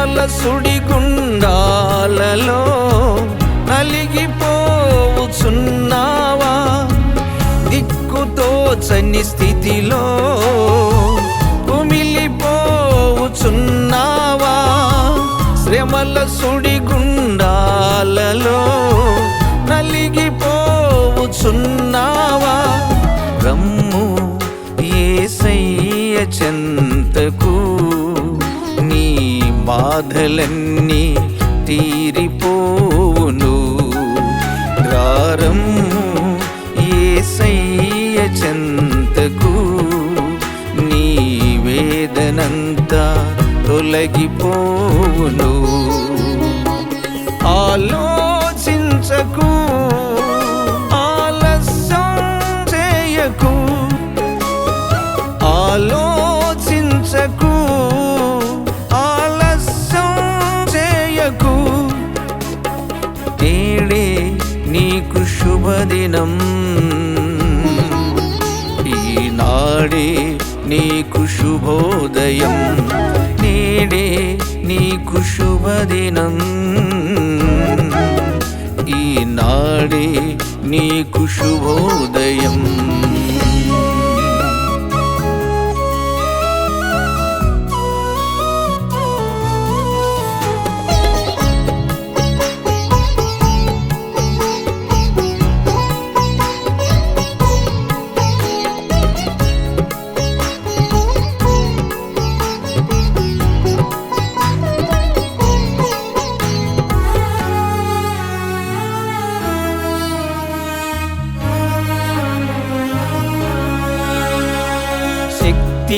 సుడిగుండాలలో నలిగిపోవుచున్నావా దిక్కుతోచని స్థితిలో కుమిలిపోవుచున్నావా శ్రమల సుడి గుండాలలో బాధలన్నీ తీరిపోవును. రారమ్ము ఏసయ్య చెంతకు నీ వేదనంతా తొలగిపోవును ఆలోచించకు శుభదినం ఈనాడే నీకు శుభోదయం. నేడే నీకు శుభదినం. ఈనాడే నీకు శుభోదయం.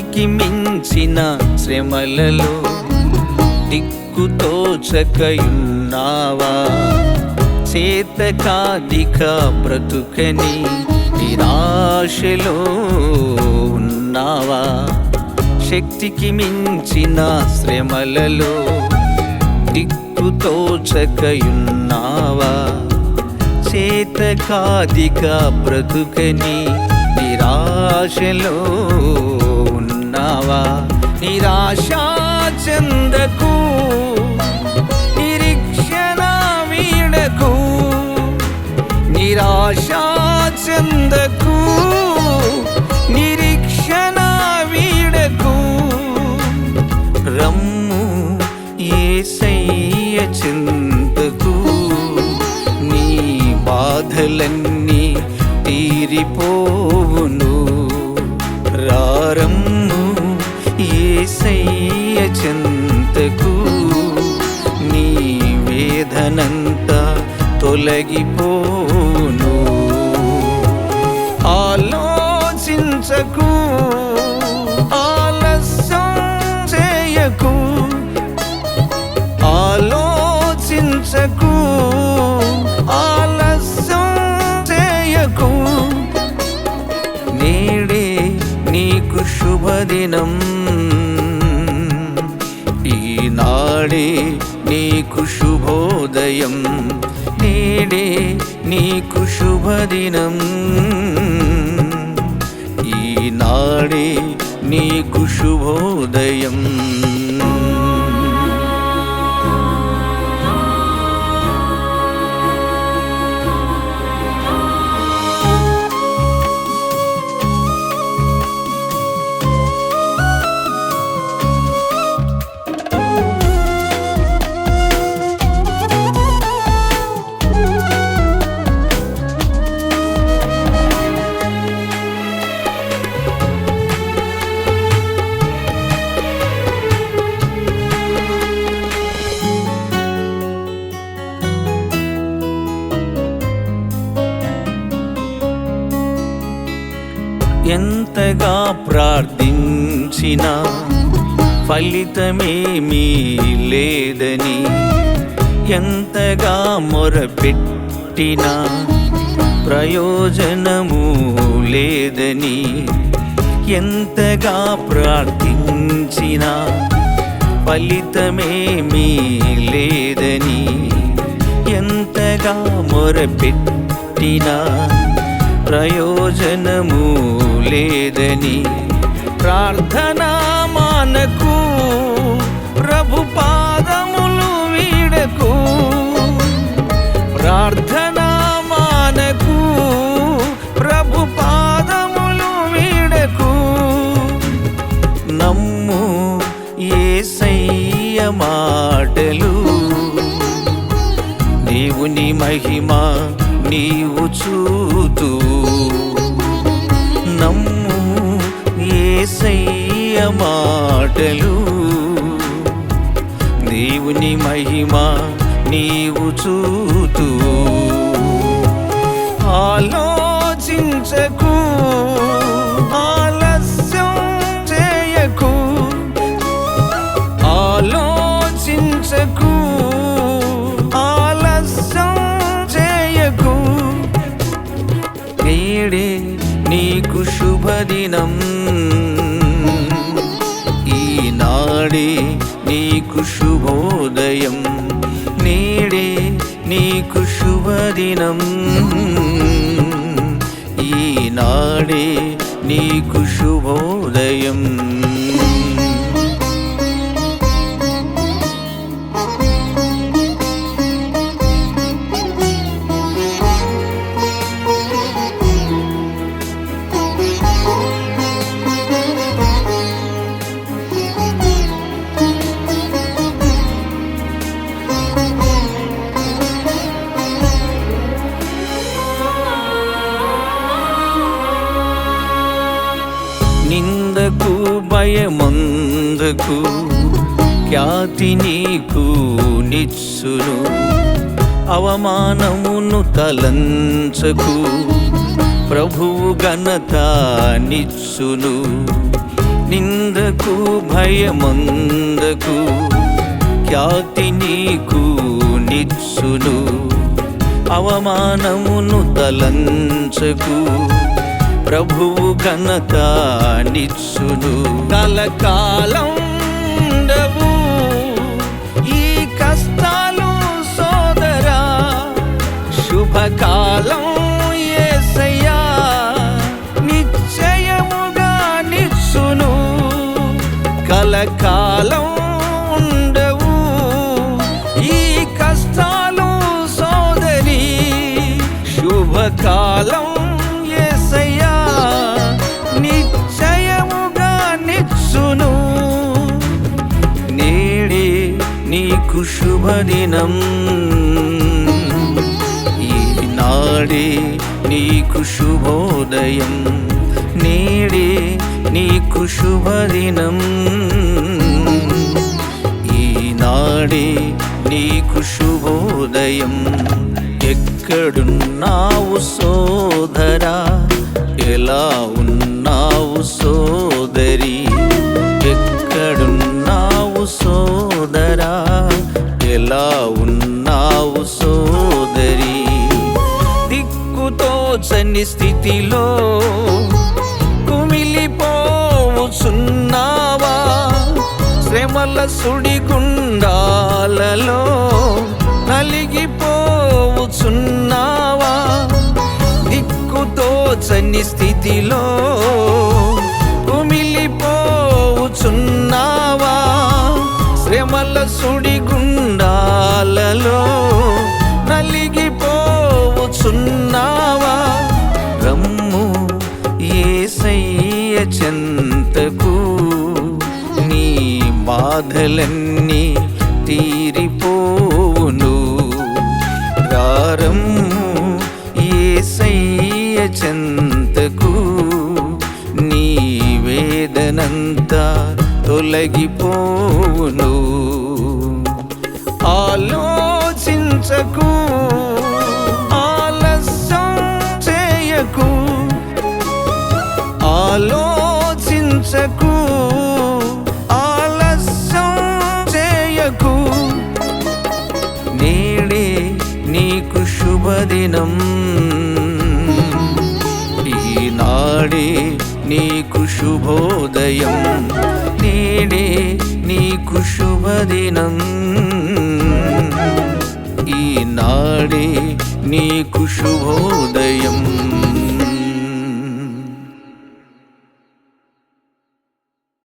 శక్తికి మించిన శ్రమలలో దిక్కుతోచకయున్నావా చేతకాదిక బ్రతుకని నిరాశలో ఉన్నావా? శక్తికి మించిన శ్రమలలో దిక్కుతోచకయున్నావా చేతకాదిక బ్రతుకని నిరాశలో దేవా నిరాశ చెందకు నిరీక్షణ వీడకు నిరాశ చెందకు. శుభదినం. ఈనాడే నీకు శుభోదయం. నేడే నీకు శుభదినం. ఈనాడే నీకు శుభోదయం. ఫలితమేమీ లేదని ఎంతగా మొరపెట్టినా ప్రయోజనము లేదని ఎంతగా ప్రార్థించినా ఫలితమేమీ లేదని ఎంతగా మొరపెట్టినా ప్రయోజనము లేదని ప్రార్థనా మనకు ప్రభు పాదములు వీడకు. ప్రార్థన మానకు ప్రభు పాదములు వీడకు. నమ్ము ఏసయ్య మాటలు. దేవుని మహిమ నీవు చూతూ. నమ్ము ఏసై ఏసయ్య మాటలు. దేవుని మహిమ నీవు చూతూ. ఆలోచించకు ఆలస్యం చేయకు. ఆలోచించకు ఆలస్యం చేయకు. నేడే నీకు శుభదినం. నాడే నీకు శుభోదయం. నేడే నీకు శుభదినం. ఈనాడే నీకు శుభోదయం. నిందకు భయమందకు ఖ్యాతి నీకు నిచ్చును. అవమానమును తలంచకు ప్రభువు ఘనత నిచ్చును. నిందకు భయమందకు ఖ్యాతి నీకు నిచ్చును. అవమానమును తలంచకు ప్రభువు ఘనత నిచ్చును. కలకాలం ఈ కష్టాలు సోదరా శుభకాలం కలకాలం ఉండవు. ఈ కష్టాలు సోదరి శుభకాలం శుభదినం. ఈనాడే నీకు శుభోదయం. నేడే నీకు శుభదినం. ఈనాడే నీకు శుభోదయం. ఎక్కడున్నావు సోదరా? ఎలా ఉన్నావు సో దిక్కుతోచని స్థితిలో కుమిలిపోవుచున్నావా? శ్రమల సుడిగుండాలలో నలిగిపోవుచున్నావా? దిక్కుతోచని స్థితిలో ఎంతకు నీ బాధలన్నీ తీరిపోవును. రారమ్ము ఏసయ్య చెంతకు నీ వేదనంతా తొలగిపోవును. ఆలోచించకు ఆలోచించకు ఆలస్యం చేయకు. నేడే నీకు శుభదినం. ఈనాడే నీకు శుభోదయం. నేడే నీకు శుభదినం. ఈనాడే నీకు శుభోదయం.